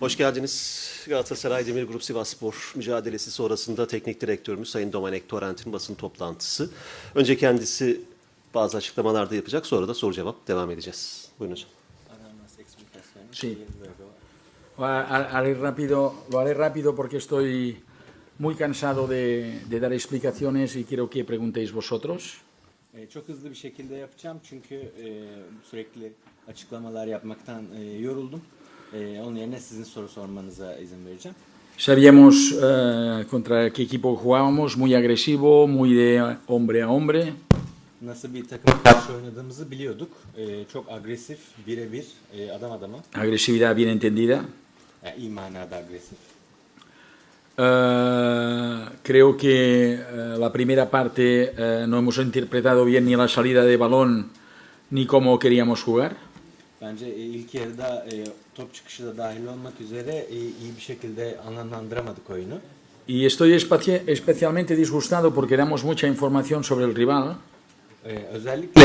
Hoş geldiniz. Galatasaray Demir Grup Sivasspor mücadelesi sonrasında teknik direktörümüz Sayın Domenek Torrent'in basın toplantısı. Önce kendisi bazı açıklamalarda yapacak sonra da soru cevap devam edeceğiz. Buyurun hocam. Sí. Haré rápido, lo haré rápido porque estoy muy cansado de, de dar explicaciones y quiero que preguntéis vosotros. E, Çok hızlı bir şekilde yapacağım çünkü e, sürekli açıklamalar yapmaktan e, yoruldum. E, onun yerine sizin soru sormanıza izin vereceğim. Sabíamos eh, contra qué equipo jugábamos, muy agresivo, muy de hombre a hombre. Nasıl bir takım karşı oynadığımızı biliyorduk. E, çok agresif, birebir, e, adam adama. Agresividad bien entendida. Yani iyi manada agresif. Eh, creo que eh, la primera parte eh, no hemos interpretado bien ni la salida de balón ni cómo queríamos jugar. Bence e, ilk yarıda e, top çıkışı da dahil olmak üzere e, iyi bir şekilde anlamlandıramadık oyunu. Y estoy especialmente disgustado porque damos mucha información sobre el rival. E, özellikle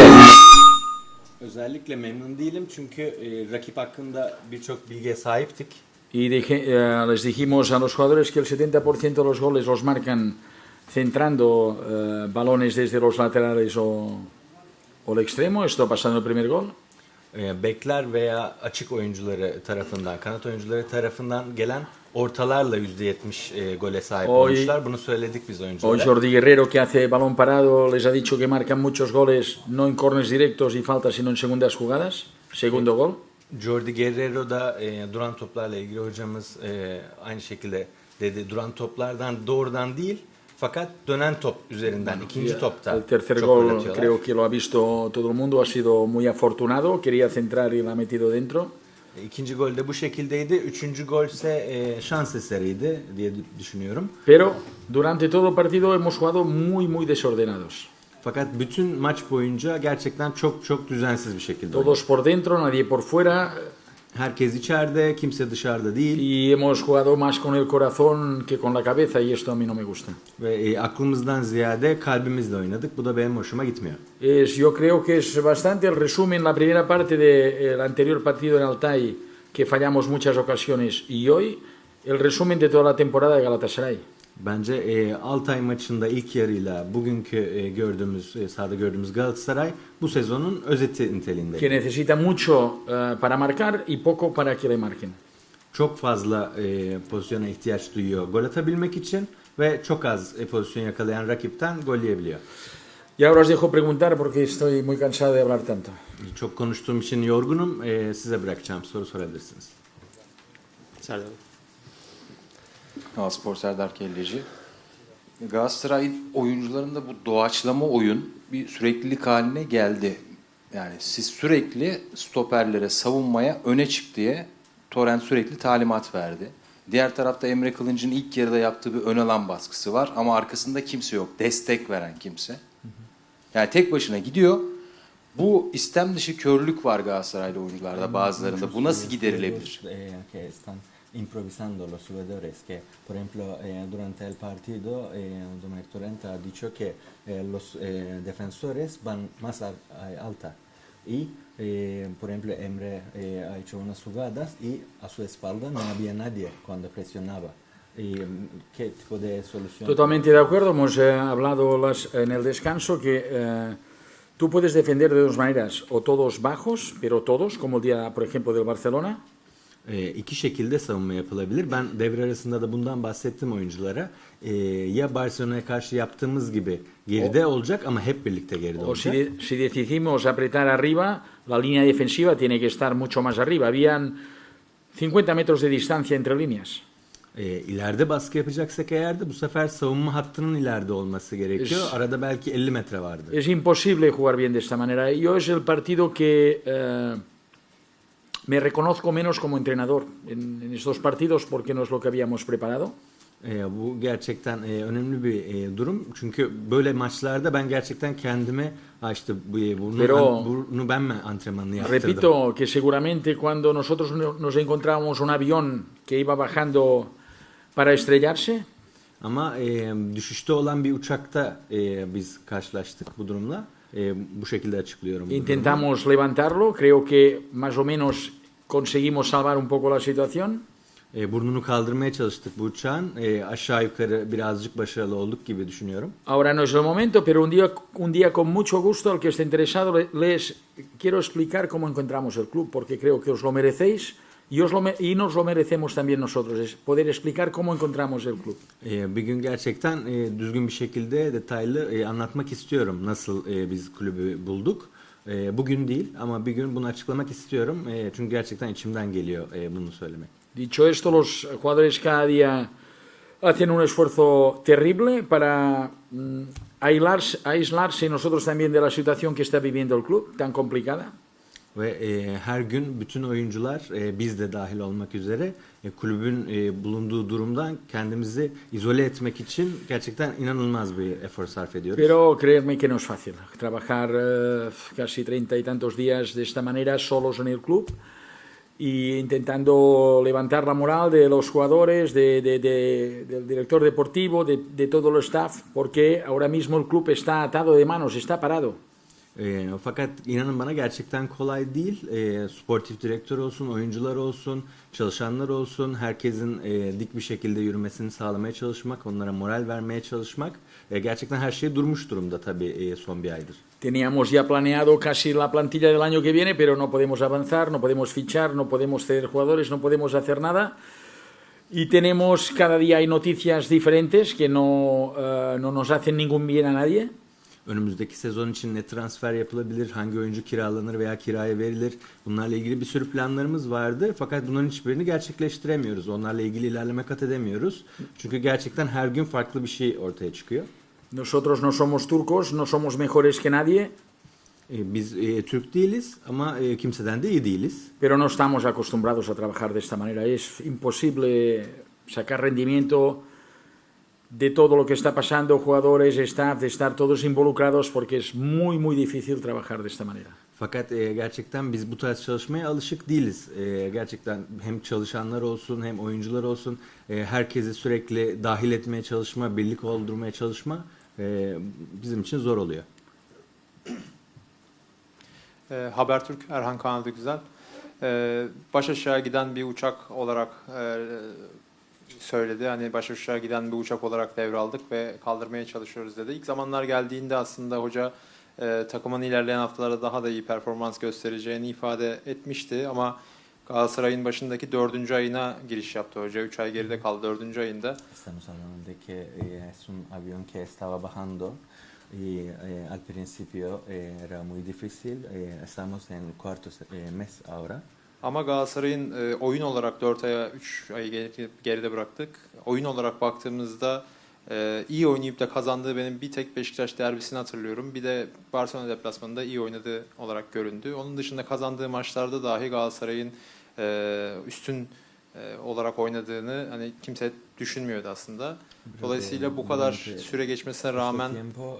özellikle memnun değilim çünkü e, rakip hakkında birçok bilgiye sahiptik. Y dije- eh, les dijimos a los jugadores que el 70% de los goles los marcan centrando eh, balones desde los laterales o, o el extremo. Esto ha pasado en el primer gol. e, bekler veya açık oyuncuları tarafından, kanat oyuncuları tarafından gelen ortalarla %70 e, gole sahip Oy- olmuşlar. Bunu söyledik biz oyunculara. Jordi Guerrero que hace balón parado les ha dicho que marcan muchos goles no en corners directos y faltas sino en segundas jugadas. Segundo gol. Jordi Guerrero da e, duran toplarla ilgili hocamız e, aynı şekilde dedi. Duran toplardan doğrudan değil fakat dönen top üzerinden ikinci topta El tercer gol creo que lo ha visto todo el mundo, ha sido muy afortunado, quería centrar y la ha metido dentro. E, İkinci gol de bu şekildeydi. Üçüncü gol ise e, şans eseriydi diye düşünüyorum. Pero durante todo el partido hemos jugado muy, muy desordenados. Fakat bütün maç boyunca gerçekten çok çok düzensiz bir şekilde. Todos por dentro, nadie por fuera. Herkes içeride, kimse dışarıda değil Y hemos jugado más con el corazón que con la cabeza y esto a mí no me gusta. ve e, aklımızdan ziyade kalbimizle oynadık. Bu da benim hoşuma gitmiyor. Es, yo creo que es bastante el resumen, la primera parte del anterior partido en Altay, que fallamos muchas ocasiones, y hoy el resumen de toda la temporada de Galatasaray. Bence e, Altay maçında ilk yarıyla bugünkü e, gördüğümüz e, sahada gördüğümüz Galatasaray bu sezonun özeti niteliğinde. Que necesita mucho eh, para marcar y poco para que le marquen. Çok fazla e, pozisyona ihtiyaç duyuyor gol atabilmek için ve çok az e, pozisyon yakalayan rakipten gol yiyebiliyor. Y ahora os dejo preguntar porque estoy muy cansado de hablar tanto. Çok konuştuğum için yorgunum. E, size bırakacağım. Soru sorabilirsiniz. Serdar Galataspor Serdar Kelleci. Galatasaray'ın oyuncularında bu doğaçlama oyun bir süreklilik haline geldi. Yani siz sürekli stoperlere, savunmaya öne çık diye Torrent sürekli talimat verdi. Diğer tarafta Emre Kılınç'ın ilk yarıda yaptığı bir ön alan baskısı var ama arkasında kimse yok. Destek veren kimse. Yani tek başına gidiyor. Bu istem dışı körlük var Galatasaraylı oyuncularda bazılarında. Bu nasıl giderilebilir? Improvisando los jugadores que por ejemplo eh, durante el partido eh, Domenic Torrente ha dicho que eh, los eh, defensores van más a- a- alta y por ejemplo Emre ha hecho unas jugadas y a su espalda no había nadie cuando presionaba y mm, qué tipo de solución Totalmente de acuerdo. Hemos hablado las- en el descanso que tú puedes defender de dos maneras, o todos bajos, pero todos, como el día, por ejemplo, del Barcelona, E, iki şekilde savunma yapılabilir. Ben devre arasında da bundan bahsettim oyunculara. E, ya Barcelona'ya karşı yaptığımız gibi geride olacak ama hep birlikte geride o si, olacak. de- si decidimos apretar arriba, la línea defensiva tiene que estar mucho más arriba. Habían 50 metros de distancia entre líneas. E, ileride baskı yapacaksak eğer de bu sefer savunma hattının ileride olması gerekiyor. Es- Arada belki 50 metre vardı. Es imposible jugar bien de esta manera. Yo es el partido que eh, me reconozco menos como entrenador en, en estos partidos porque no es lo que habíamos preparado. E, bu gerçekten e, önemli bir e, durum. Çünkü böyle maçlarda ben gerçekten kendime ha işte bu, bunu, Pero- bunu ben mi antrenmanını yaptırdım? Repito que seguramente cuando nosotros no- nos encontrábamos un avión que iba bajando para estrellarse, Ama e, düşüşte olan bir uçakta e, biz karşılaştık bu durumla. E, bu şekilde açıklıyorum. bu durumu. intentamos levantarlo. Creo que más o menos conseguimos salvar un poco la situación. E, burnunu kaldırmaya çalıştık bu uçağın. E, aşağı yukarı birazcık başarılı olduk gibi düşünüyorum. Ahora no es el momento, pero un día, un día con mucho gusto al que esté interesado le- les quiero explicar cómo encontramos el club, porque creo que os lo merecéis y, os lo y nos lo merecemos también nosotros, es poder explicar cómo encontramos el club. E, bir gün gerçekten e, düzgün bir şekilde detaylı e, anlatmak istiyorum nasıl e, biz kulübü bulduk. E, bugün değil ama bir gün bunu açıklamak istiyorum. E, çünkü gerçekten içimden geliyor e, bunu söylemek. Dicho esto, los jugadores cada día hacen un esfuerzo terrible para mm, aislarse, aislarse nosotros también de la situación que está viviendo el club, tan complicada. Ve e, her gün bütün oyuncular e, biz de dahil olmak üzere e, kulübün e, bulunduğu durumdan kendimizi izole etmek için gerçekten inanılmaz bir efor sarf ediyoruz. Pero creerme que no es fácil. Trabajar eh, casi treinta y tantos días de esta manera solos en el club y intentando levantar la moral de los jugadores, de- de- de- del director deportivo, de, de todo el staff, porque ahora mismo el club está atado de manos, está parado. E, fakat inanın bana gerçekten kolay değil. E, sportif direktör olsun, oyuncular olsun, çalışanlar olsun, herkesin e, dik bir şekilde yürümesini sağlamaya çalışmak, onlara moral vermeye çalışmak. E, gerçekten her şey durmuş durumda tabii e, son bir aydır. Teníamos ya planeado casi la plantilla del año que viene, pero no podemos avanzar, no podemos fichar, no podemos ceder jugadores, no podemos hacer nada. Y tenemos, cada día hay noticias diferentes que no, eh, no nos hacen ningún bien a nadie. Önümüzdeki sezon için ne transfer yapılabilir, hangi oyuncu kiralanır veya kiraya verilir. Bunlarla ilgili bir sürü planlarımız vardı. Fakat bunların hiçbirini gerçekleştiremiyoruz. Onlarla ilgili ilerleme kat edemiyoruz. Çünkü gerçekten her gün farklı bir şey ortaya çıkıyor. Nosotros no somos turcos, no somos mejores que nadie, E, Biz e, Türk değiliz ama e, kimseden de iyi değiliz. pero no estamos acostumbrados a trabajar de esta manera. Es imposible sacar rendimiento de todo lo que está pasando, jugadores, staff, de estar todos involucrados, porque es muy, muy difícil trabajar de esta manera. Fakat e, gerçekten biz bu tarz çalışmaya alışık değiliz. E, gerçekten hem çalışanlar olsun hem oyuncular olsun e, herkesi sürekli dahil etmeye çalışma, birlik oldurmaya çalışma e, bizim için zor oluyor. E, Habertürk Erhan Kanadı Güzel. E, baş aşağı giden bir uçak olarak e, söyledi. Hani baş aşağı giden bir uçak olarak devraldık ve kaldırmaya çalışıyoruz dedi. İlk zamanlar geldiğinde aslında hoca e, takımın ilerleyen haftalarda daha da iyi performans göstereceğini ifade etmişti ama Galatasaray'ın başındaki dördüncü ayına giriş yaptı hoca. Üç ay geride kaldı dördüncü ayında. Estamos hablando de que estaba bajando y al principio era muy difícil. Eh, estamos en cuarto eh, mes ahora. Ama Galatasaray'ın e, oyun olarak 4 aya 3 ayı geri- geride bıraktık. Oyun olarak baktığımızda e, iyi oynayıp da kazandığı benim bir tek Beşiktaş derbisini hatırlıyorum. Bir de Barcelona deplasmanında iyi oynadığı olarak göründü. Onun dışında kazandığı maçlarda dahi Galatasaray'ın e, üstün e, olarak oynadığını hani kimse düşünmüyordu aslında. Dolayısıyla bu kadar süre geçmesine rağmen tiempo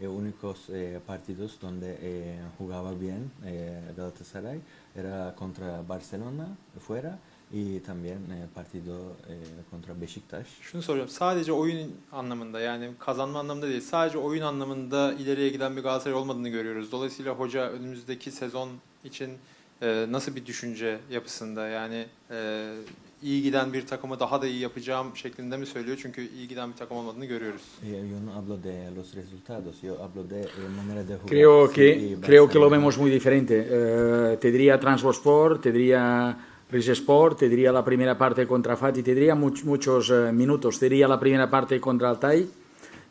eh, únicos eh, partidos donde eh, jugaba bien eh, Galatasaray era contra Barcelona fuera y también eh, partido contra Beşiktaş. Şunu soruyorum. Sadece oyun anlamında yani kazanma anlamında değil. Sadece oyun anlamında ileriye giden bir Galatasaray olmadığını görüyoruz. Dolayısıyla hoca önümüzdeki sezon için nasıl bir düşünce yapısında yani iyi giden bir takımı daha da iyi yapacağım şeklinde mi söylüyor? Çünkü iyi giden bir takım olmadığını görüyoruz. Yo no hablo de los resultados, yo hablo de manera de jugar. Creo que, creo que lo vemos muy diferente. Eh, te diría Transvosport, te diría Rizesport, te diría la primera parte contra Fati, te diría much- muchos eh, minutos, te diría la primera parte contra Altai,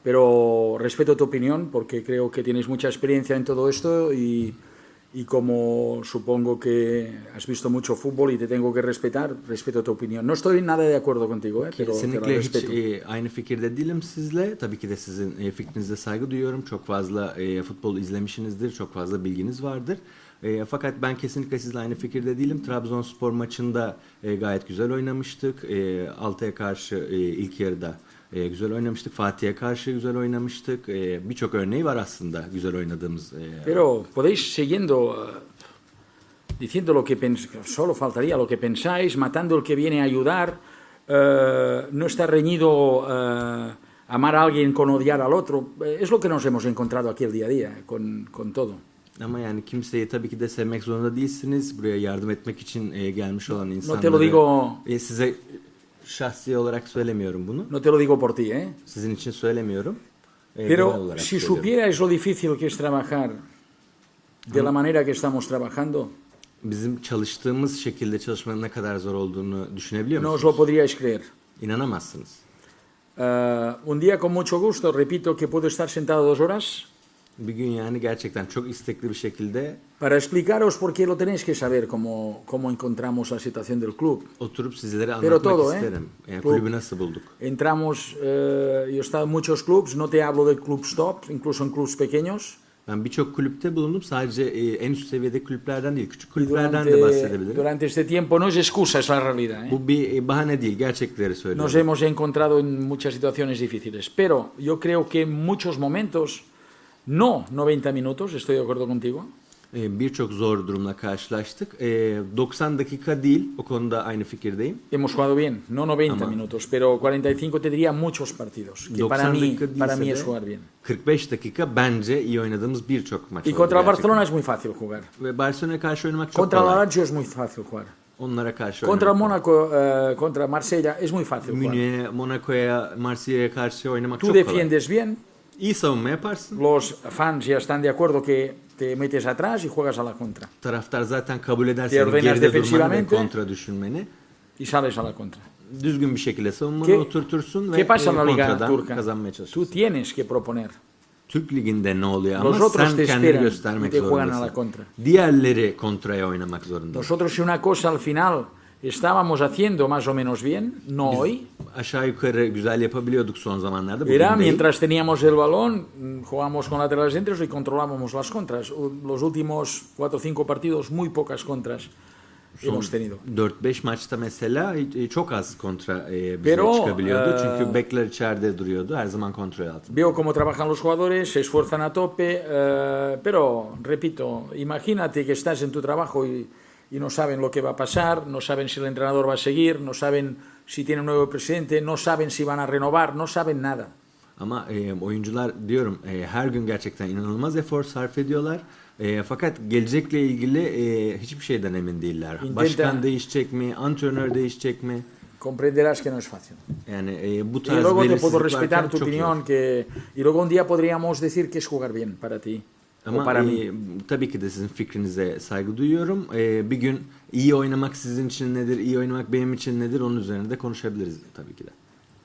pero respeto tu opinión porque creo que tienes mucha experiencia en todo esto y, y como supongo que has visto mucho fútbol y te tengo que respetar, respeto tu opinión. No estoy nada de acuerdo contigo, eh, pero Kesinlikle hiç e, aynı fikirde değilim sizle. Tabii ki de sizin e, fikrinize saygı duyuyorum. Çok fazla e, futbol izlemişsinizdir, çok fazla bilginiz vardır. E, fakat ben kesinlikle sizle aynı fikirde değilim. Trabzonspor maçında e, gayet güzel oynamıştık. E, Altay'a karşı e, ilk yarıda e, güzel oynamıştık. Fatih'e karşı güzel oynamıştık. E, Birçok örneği var aslında güzel oynadığımız. E, Pero podéis siguiendo eh, diciendo lo que solo faltaría lo que pensáis, matando el que viene a ayudar, eh, no está reñido eh, amar a alguien con odiar al otro. Es lo que nos hemos encontrado aquí el día a día con, con todo. Ama yani kimseyi tabii ki de sevmek zorunda değilsiniz. Buraya yardım etmek için e, gelmiş olan No insanları. te lo digo, E, size şahsi olarak söylemiyorum bunu. no te lo digo por ti, ¿eh? Sizin için söylemiyorum. Genel Pero olarak si söylüyorum. supierais lo difícil que es trabajar de la manera que estamos trabajando, Bizim çalıştığımız şekilde çalışmanın ne kadar zor olduğunu düşünebiliyor no os musunuz? lo podríais creer. İnanamazsınız. Eh, un día con mucho gusto, repito que puedo estar sentado dos horas Bir gün yani gerçekten çok istekli bir şekilde para explicaros por qué lo tenéis que saber cómo, cómo encontramos la situación del club. oturup sizlere Pero anlatmak todo, ¿eh? isterim. Yani Club. kulübü nasıl bulduk? Entramos, eh, yo he estado en muchos clubs, no te hablo de club stop, incluso en clubs pequeños. Ben birçok kulüpte bulundum. Sadece e, en üst seviyede kulüplerden değil, küçük Y kulüplerden de durante, bahsedebilirim. durante este tiempo no es excusa, es la realidad. ¿eh? Bu bir e, bahane değil, gerçekleri Nos söylüyorum. hemos encontrado en muchas situaciones difíciles, pero yo creo que en muchos momentos, no 90 minutos, estoy de acuerdo contigo, E, Birçok zor durumla karşılaştık. E, 90 dakika değil, o konuda aynı fikirdeyim. hemos jugado bien, no 90 Ama- minutos, pero 45 te diría muchos partidos, que 90 para mí, para es jugar bien. 45 dakika bence iyi oynadığımız birçok maç Y contra. Barcelona es muy fácil jugar. Ve Barcelona'ya karşı oynamak çok Contra kolay. Lazio es muy fácil jugar. Onlara karşı Contra oynamak Mónaco, eh, contra Marsella es muy fácil jugar. Münih'e, Monaco'ya, Marsilya'ya karşı oynamak Tú çok kolay. defiendes bien, İyi savunma yaparsın. los fans ya están de acuerdo que te metes atrás y juegas a la contra. Taraftar zaten kabul eder Te senin ordenas geride durmanı ve defensivamente. kontra düşünmeni. Y sales a la contra. Düzgün bir şekilde savunmanı ¿Qué, oturtursun ve qué pasa en e, la Liga kontradan Turca? kazanmaya Tú çalışırsın. tienes que proponer. Türk Ligi'nde ne oluyor ama Los otros sen kendini göstermek zorundasın. Diğerleri kontraya oynamak zorunda. Nosotros si una cosa al final estábamos haciendo más o menos bien, no hoy, Aşağı yukarı güzel yapabiliyorduk son zamanlarda. Bugün era değil. mientras teníamos el balón, mm, jugábamos con laterales centros y controlábamos las contras. Los últimos cuatro o cinco partidos, muy pocas contras hemos tenido. 4-5 maçta mesela e, çok az kontra e, bize Pero, çıkabiliyordu. e, Çünkü bekler içeride duruyordu. Her zaman kontrol altında. Veo cómo trabajan los jugadores, se esfuerzan a tope, eh, pero repito, imagínate que estás en tu trabajo y, y no saben lo que va a pasar, no saben si el entrenador va a seguir, no saben si tiene un nuevo presidente, no saben si van a renovar, no saben nada. Ama e, oyuncular diyorum e, her gün gerçekten inanılmaz efor sarf ediyorlar. E, fakat gelecekle ilgili e, hiçbir şeyden emin değiller. Intenta- Başkan değişecek mi? Antrenör değişecek mi? Comprenderás que no es fácil. Yani e, bu Y tarz luego te puedo respetar tu opinión que y luego un día podríamos decir que es jugar bien para ti o Ama para e, tabii ki de sizin fikrinize saygı duyuyorum. E, bir gün iyi oynamak sizin için nedir, iyi oynamak benim için nedir onun üzerine de konuşabiliriz tabii ki de.